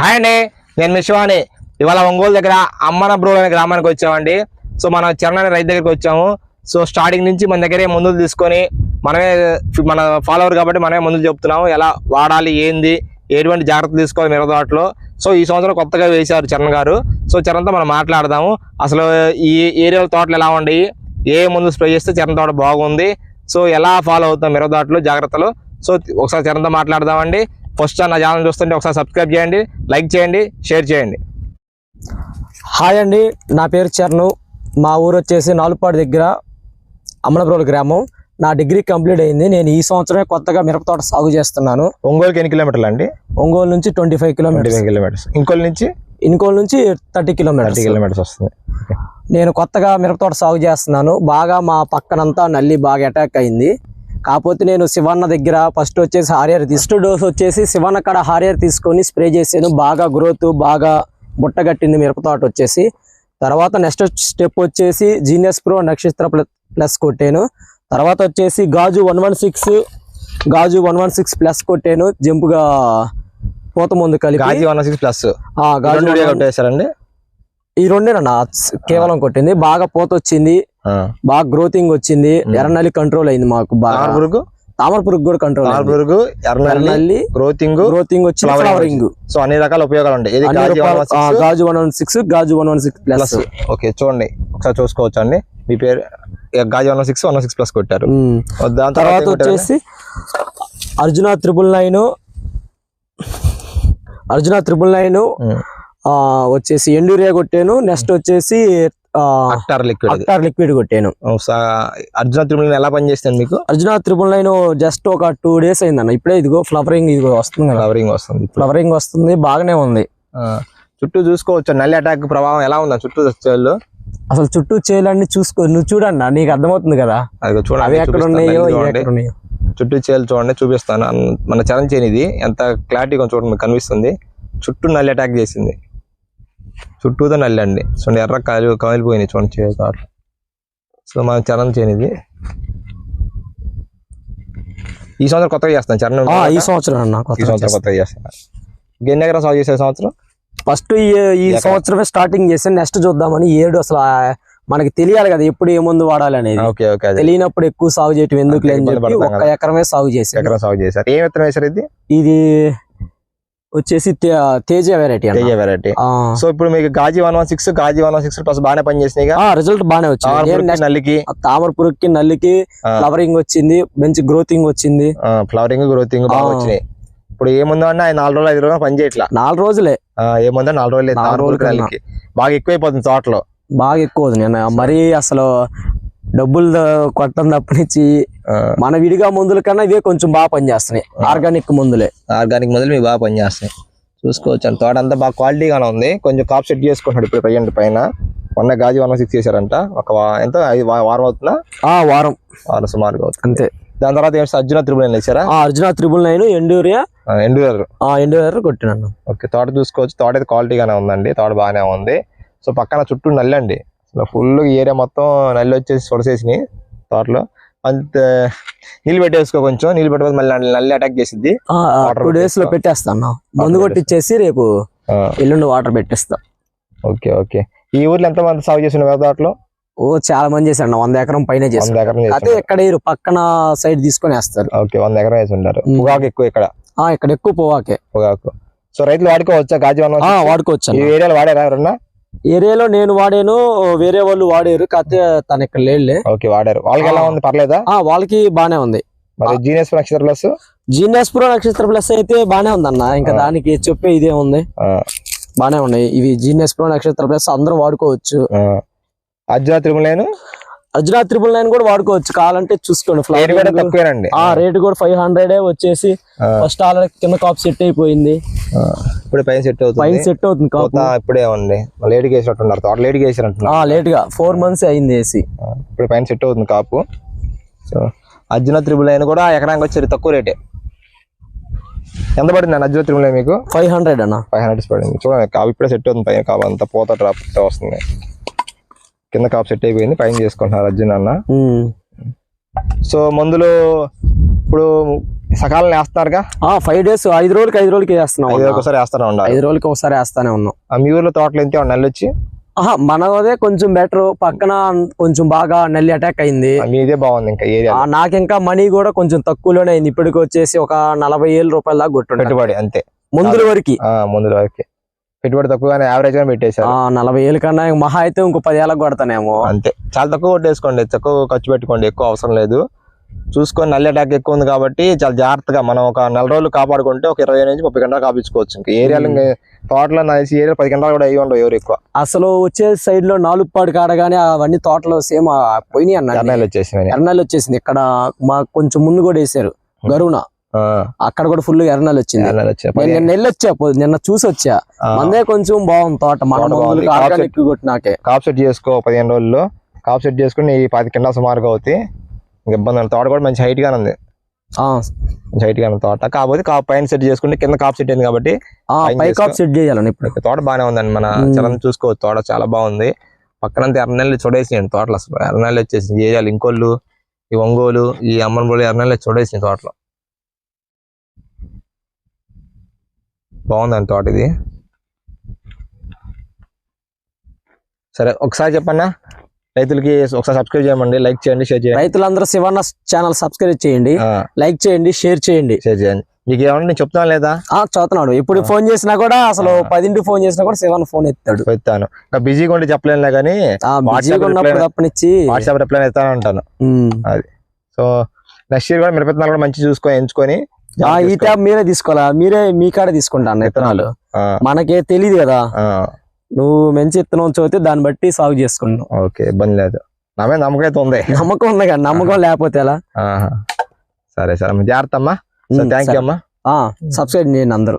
Hi అండి నేను మీ శివాని. ఇవాళ ఒంగోలు దగ్గర అమ్మన బ్రో అనే గ్రామానికి వచ్చామండి. సో మనం చరణ్ రైతు దగ్గరికి వచ్చాము. సో స్టార్టింగ్ నుంచి మన దగ్గరే మందులు తీసుకొని మనమే మన ఫాలోవర్ కాబట్టి మనమే మందులు చెప్తున్నాము. ఎలా వాడాలి ఏంది ఎటువంటి జాగ్రత్తలు తీసుకోవాలి మిరదాట్లో సో ఈ సంవత్సరం కొత్తగా వేశారు చరణ్ గారు. సో చరణ్తో మనం మాట్లాడదాము. అసలు ఈ ఏరియా తోటలు ఎలా ఉండయి ఏ మందు స్ప్రే చేస్తే చరణ్ తోట బాగుంది? సో ఎలా ఫాలో అవుతాం మిరప జాగ్రత్తలు. సో ఒకసారి చరణ్తో మాట్లాడదామండి. ఫస్ట్ నా ఛానల్ చూస్తుంటే ఒకసారి సబ్స్క్రైబ్ చేయండి లైక్ చేయండి షేర్ చేయండి. హాయ్ అండి నా పేరు చరణు మా ఊరు వచ్చేసి నాలుపాడు దగ్గర అమలపురం గ్రామం. నా డిగ్రీ కంప్లీట్ అయింది. నేను ఈ సంవత్సరమే కొత్తగా మిరప తోట సాగు చేస్తున్నాను. ఒంగోలుకి ఎన్ని కిలోమీటర్లు అండి? ఒంగోలు నుంచి twenty five twenty kilometres. Inkollu నుంచి? ఇన్కోల్ నుంచి థర్టీ థర్టీ కిలోమీటర్స్ కిలోమీటర్స్ వస్తుంది. నేను కొత్తగా మిరప తోట సాగు చేస్తున్నాను. బాగా మా పక్కనంతా నల్లి బాగా అటాక్ అయింది. కాకపోతే నేను శివన్న దగ్గర ఫస్ట్ వచ్చేసి హారియర్ ఫస్ట్ డోస్ వచ్చేసి శివన్న కాడ హారియర్ తీసుకొని స్ప్రే చేసాను. బాగా గ్రోత్ బాగా బుట్టగట్టింది మిరప తోట వచ్చేసి. తర్వాత నెక్స్ట్ స్టెప్ వచ్చేసి జీనియస్ ప్రో నక్షత్ర ప్ల- ప్లస్ కొట్టాను. తర్వాత వచ్చేసి గాజు వన్ వన్ సిక్స్ గాజు వన్ వన్ సిక్స్ ప్లస్ కొట్టాను. జంపుగా పోత ముందు కలిపి. గాజీ వన్ సిక్స్ ప్లస్ ఆ, గాజు రెండు 116 కొట్టేశారండి? ఈ రెండేనన్నా కేవలం కొట్టింది. బాగా పోత వచ్చింది. బాగా గ్రోతింగ్ వచ్చింది. ఎర్రనల్లి కంట్రోల్ అయింది మాకు బాగా. తామర పురుగు తామర పురుగు కూడా కంట్రోల్ తామర అయింది. పురుగు ఎర్రనల్లి గ్రోతింగ్ గ్రోతింగ్ వచ్చి ఫ్లవరింగ్ సో అన్ని రకాల ఉపయోగాలు ఉంటాయి గాజీ వన్ వన్ సిక్స్? గాజు one one six plus okay చూడండి. ఒకసారి చూసుకోవచ్చు అండి మీ పేరు Ghazi one six one six plus కొట్టారు. దాని తర్వాత? వచ్చేసి Arjuna triple nine Arjuna triple nine. వచ్చేసి ఎండూరియా కొట్టాను. నెక్స్ట్ వచ్చేసి అక్టార్ లిక్విడ్ అక్టార్ లిక్విడ్ కొట్టాను. అర్జున తిరుమల ఎలా పనిచేస్తుంది మీకు? అర్జున త్రిబుల్ నైన్ జస్ట్ ఒక టూ డేస్ అయిందన్న. ఇప్పుడే ఇదిగో ఫ్లవరింగ్ ఇదిగో వస్తుంది ఫ్లవరింగ్ వస్తుంది ఫ్లవరింగ్ వస్తుంది బాగానే ఉంది. చుట్టూ చూసుకోవచ్చు నల్లి అటాక్ ప్రభావం ఎలా ఉందా చుట్టూ చేళ్ళు అసలు చుట్టూ చేయాలన్నీ చూసుకో నువ్వు చూడన్నా నీకు అర్థమవుతుంది కదా. చూడండి అవి ఎక్కడ. ఉన్నాయో చూడండి. ఎక్కడ ఉన్నాయో. చుట్టూ చేలు చూడండి చూపిస్తాను. మన చరణ్ చేను ఇది ఎంత క్లారిటీగా చూడండి కనిపిస్తుంది. చుట్టూ నల్లి అటాక్ చేసింది. చుట్టూతో నల్లి అండి చూడండి ఎర్ర కాలు కాలిపోయినాయి చూడండి కాట్లు సో మన చరణ్ చేను ఇది ఈ సంవత్సరం కొత్తగా చేస్తాను చరణ్ ఈ సంవత్సరం అన్న ఈ సంవత్సరం కొత్తగా చేస్తాను. ఎన్ని ఎకరం సాగు చేసే సంవత్సరం? ఫస్ట్ ఈ ఈ సంవత్సరమే స్టార్టింగ్ చేసాను నెక్స్ట్ చూద్దామని ఏడు అసలు మనకి తెలియాలి కదా ఎప్పుడు ఏ మందు వాడాలి అనేది. ఓకే ఓకే అదే. తెలియనప్పుడు ఎక్కువ సాగు చేయటం ఎందుకు ఒక్క ఎకరమే సాగు చేసాను ఎకరం సాగు చేశారు. ఏం విత్తనం ఇది? ఇది వచ్చేసి Teja variety Teja variety so ఇప్పుడు మీకు Ghazi one one six Ghazi one one six plus బాగానే పనిచేసినాయి రిజల్ట్ బాగానే వచ్చింది. నల్లికి. తామర పురుగుకి నల్లికి. ఫ్లవరింగ్ వచ్చింది మంచి గ్రోతింగ్ వచ్చింది. ఫ్లవరింగ్ గ్రోతింగ్ బాగా. వచ్చినాయి. ఇప్పుడు ఏముందో అన్న ఆయన నాలుగు రోజులు ఐదు రోజులు పని చేయట్లా. నాలుగు రోజులే. ఏముందో నాలుగు రోజులు. నాలుగు రోజులు బాగా ఎక్కువైపోతుంది తోటలో. బాగా ఎక్కువ మరీ అసలు డబ్బులు కొట్టడం తప్పనిచ్చి మన విడిగా మందుల కన్నా ఇవే కొంచెం బాగా పనిచేస్తున్నాయి. ఆర్గానిక్ మందులే. ఆర్గానిక్ మొదలు మీకు బాగా పనిచేస్తాయి చూసుకోవచ్చు అండి. తోట అంతా బాగా క్వాలిటీగానే ఉంది. కొంచెం కాప్ సెట్ చేసుకుంటున్నాడు ఇప్పుడు ప్రజెంట్ పైన. మొన్న గాజీ వన్ సిక్స్ చేశారంట. ఒక ఎంత? వారం అవుతుందా? ఆ వారం. వారం సుమారుగా అవుతుంది. అంతే. దాని తర్వాత అర్జున త్రిబుల్ వేసారా ఆ అర్జున త్రిబుల్ నైన్ ఎండూరియా. ఎండూరర్ ఆ ఎండూరియర్ కొట్టినాను. ఓకే తోట చూసుకోవచ్చు. తోట అయితే క్వాలిటీగానే ఉందండి. తోట బాగానే ఉంది. సో పక్కన చుట్టూ నల్లి అండి అసలు ఫుల్ ఏరియా మొత్తం నల్లి వచ్చేసి సొడసేసినాయి తోటలో. అంత నీళ్ళు పెట్టేసుకో కొంచెం నీళ్ళు పెట్టకపోతే మళ్ళీ నల్లి- అటాక్ చేసిద్ది. టూ డేస్లో పెట్టేస్తా. పెట్టేస్తాను మందు కొట్టిచ్చేసి రేపు ఎల్లుండి వాటర్ పెట్టేస్తా. Okay okay. ఈ ఊర్లో ఎంత మంది సాగు చేసిన తోటలో? ఓ చాలా మంది చేశారు వంద ఎకరం పైన చేశారు. చేస్తున్నారు. ఇక్కడ వీరు పక్కన సైడ్ తీసుకొని వేస్తారు. ఓకే వంద ఎకరం వేసి ఉంటారు. పొగాకు ఎక్కువ ఇక్కడ? ఆ ఇక్కడ ఎక్కువ పోవాకే పొగాకు. సో రైతులు వాడుకోవచ్చా? గాజీ వన్ ఆ వాడుకోవచ్చు ఈ. ఏరియాలో వాడారా ఎవరన్నా? ఏరియాలో నేను వాడాను వేరే వాళ్ళు వాడారు కాకపోతే తను ఇక్కడ లేడులే. ఓకే వాడారు. వాళ్ళకి ఎలా. ఉంది? పర్లేదా? ఆ వాళ్ళకి బానే ఉంది. మరి Genius Nakshatra plus? Genius Pro Nakshatra plus అయితే బానే ఉందన్న. ఇంకా ఆ. దానికి చెప్పే ఇదే ఉంది. బానే ఉన్నాయి. ఇవి జీనియస్ ప్రో నక్షత్ర ప్లస్ అందరూ వాడుకోవచ్చు. అర్జున తిరుమలేను? అర్జున త్రిబుల్ నైన్ కూడా వాడుకోవచ్చు. కావాలంటే చూసుకోండి. ఫ్లవరింగ్ తక్కువేనండి. ఆ రేట్ కూడా ఫైవ్ హండ్రెడ్ వచ్చేసి ఫస్ట్ ఆల్రెడీ కింద కాప్ సెట్ అయిపోయింది. ఇప్పుడే పైన సెట్ పైన అవుతుంది సెట్ అవుతుంది కాప్ ఇప్పుడే ఉంది లేట్గా వేసినట్టున్నారు తోట వేసినట్టున్నారు. ఆ లేట్గా ఫోర్ మంత్స్ అయింది వేసి ఇప్పుడు పైన సెట్ అవుతుంది కాపు సో అర్జున త్రిబుల్ అయిన కూడా ఎకరానికి వచ్చేది తక్కువ రేటే ఎంత పడింది అన్న అర్జున త్రిబుల్ మీకు? ఫైవ్ హండ్రెడ్ అన్న. ఫైవ్ హండ్రెడ్స్ పడింది. చూడండి కాపు ఇప్పుడే సెట్ అవుతుంది. పైన కాపు అంతా పోత డ్రాప్ వస్తుంది. కింద కాపు సెట్ అయిపోయింది పైన చేసుకుంటున్నారు అర్జున్ అన్న. సో మందులు ఇప్పుడు సకాలం వేస్తున్నారుగా ఫైవ్ డేస్ ఐదు రోజులకి ఐదు రోజులకి వేస్తున్నాం ఐదు. ఒకసారి వేస్తానే ఉండాలి ఐదు రోజులకి ఒకసారి వేస్తానే ఉన్నాం. మీ ఊర్లో తోటలు ఎంత నెల వచ్చి ఆహా మనదే కొంచెం బెటర్ పక్కన కొంచెం బాగా నల్లి అటాక్ అయింది. మీదే బాగుంది ఇంకా ఏరియా. ఆ, నాకింకా మనీ కూడా కొంచెం తక్కువలోనే అయింది. ఇప్పటికి వచ్చేసి ఒక నలభై ఏళ్ళు రూపాయల దాకా కొట్టుండే పెట్టుబడి అంతే. ముందుల వరకు. ఆ ముందు వరకు. పెట్టుబడి తక్కువగానే యావరేజ్గా పెట్టేశారు. ఆ నలభై ఏళ్ళ కన్నా మహా అయితే ఇంకో పది ఏళ్ళకి కొడతానేమో. అంతే. చాలా తక్కువ కొట్టేసుకోండి. తక్కువ ఖర్చు పెట్టుకోండి. ఎక్కువ అవసరం లేదు. చూసుకొని నల్లి అటాక్ ఎక్కువ ఉంది కాబట్టి చాలా జాగ్రత్తగా మనం ఒక నెల రోజులు కాపాడుకుంటే ఒక ఇరవై నుంచి ముప్పై గంటలు కాపించుకోవచ్చు ఇంకా ఏరియాలో తోటలో నలిసి ఏరియా పది గంటలు కూడా అయ్యి ఉండవు ఎవరు ఎక్కువ. అసలు వచ్చే సైడ్లో నాలుగు పాడు కాడగానే అవన్నీ తోటలో సేమ్ పోయినాయి అన్న కర్నూలు వచ్చేసినాయి. ఎర్రనల్లి వచ్చేసింది. ఇక్కడ మా కొంచెం ముందు కూడా వేసారు గరువున అక్కడ కూడా ఫుల్ ఎర్రనల్లి వచ్చింది. నేను వెళ్ళొచ్చా పో- నిన్న చూసి వచ్చా. మందే కొంచెం బాగుంది తోట. మందులకు కాపు సెట్ చేసుకో పదిహేను రోజుల్లో. కాప్ సెట్ చేసుకుని ఈ పది కింద సుమారుగా అవుతాయి. ఇంక ఇబ్బంది. తోట కూడా మంచి హైట్ గానే ఉంది. ఆ, మంచి హైట్ గానే తోట. కాకపోతే కాప్ పైన సెట్ చేసుకుంటే కింద కాప్ సెట్ అయింది కాబట్టి పై. కాప్ సెట్ చేయాలని ఇప్పుడు. తోట బాగానే ఉందండి మన. చలం చూసుకోవచ్చు తోట చాలా బాగుంది. పక్కనంతా ఎర్రనెల్లి చూడేసినాయండి తోటలు అసలు. ఎర్రనెల్లి వచ్చేసి ఏరియాలు ఇంకోళ్ళు ఈ ఒంగోలు ఈ అమ్మనబోలు ఎర్రనెల్లి చూడేసినాయి తోటలో. బాగుందండి తోట ఇది. సరే ఒకసారి చెప్పన్నా? రైతులకి ఒకసారి సబ్స్క్రైబ్ చేయమండి లైక్ చేయండి షేర్ చేయండి. రైతులందరూ శివన్న ఛానల్ సబ్స్క్రైబ్ చేయండి లైక్ చేయండి షేర్ చేయండి. షేర్ చేయండి. మీకు ఏమన్నా నేను చెప్తాను లేదా? ఆ చదువుతున్నాడు ఇప్పుడు ఫోన్ చేసినా కూడా అసలు. పదింటి ఫోన్ చేసినా కూడా శివన్ ఫోన్ ఎత్తాడు. చెప్తాను ఇంకా బిజీగా ఉంటే చెప్పలేనులే కానీ తప్పనిచ్చి. వాట్సాప్ రిప్లై ఇస్తాను అంటాను. ఉమ్. సో నెక్స్ట్ ఇయర్ కూడా మిరపత్తనాలు కూడా మంచి చూసుకొని ఎంచుకొని ఈ ట్యాబ్ మీరే తీసుకోవాలా? మీరే మీ కాడ తీసుకుంటాను విత్తనాలు మనకే తెలియదు కదా. నువ్వు మంచి విత్తనం చదివితే దాన్ని బట్టి సాగు చేసుకున్నావు ఓకే ఇబ్బంది లేదు. నా మీద నమ్మకం అయితే ఉంది. నమ్మకం ఉంది కదా నమ్మకం లేకపోతే ఎలా. సరే సరే జాగ్రత్త అమ్మా. థ్యాంక్ యూ అమ్మా. సబ్స్క్రైబ్ చేయండి అందరూ.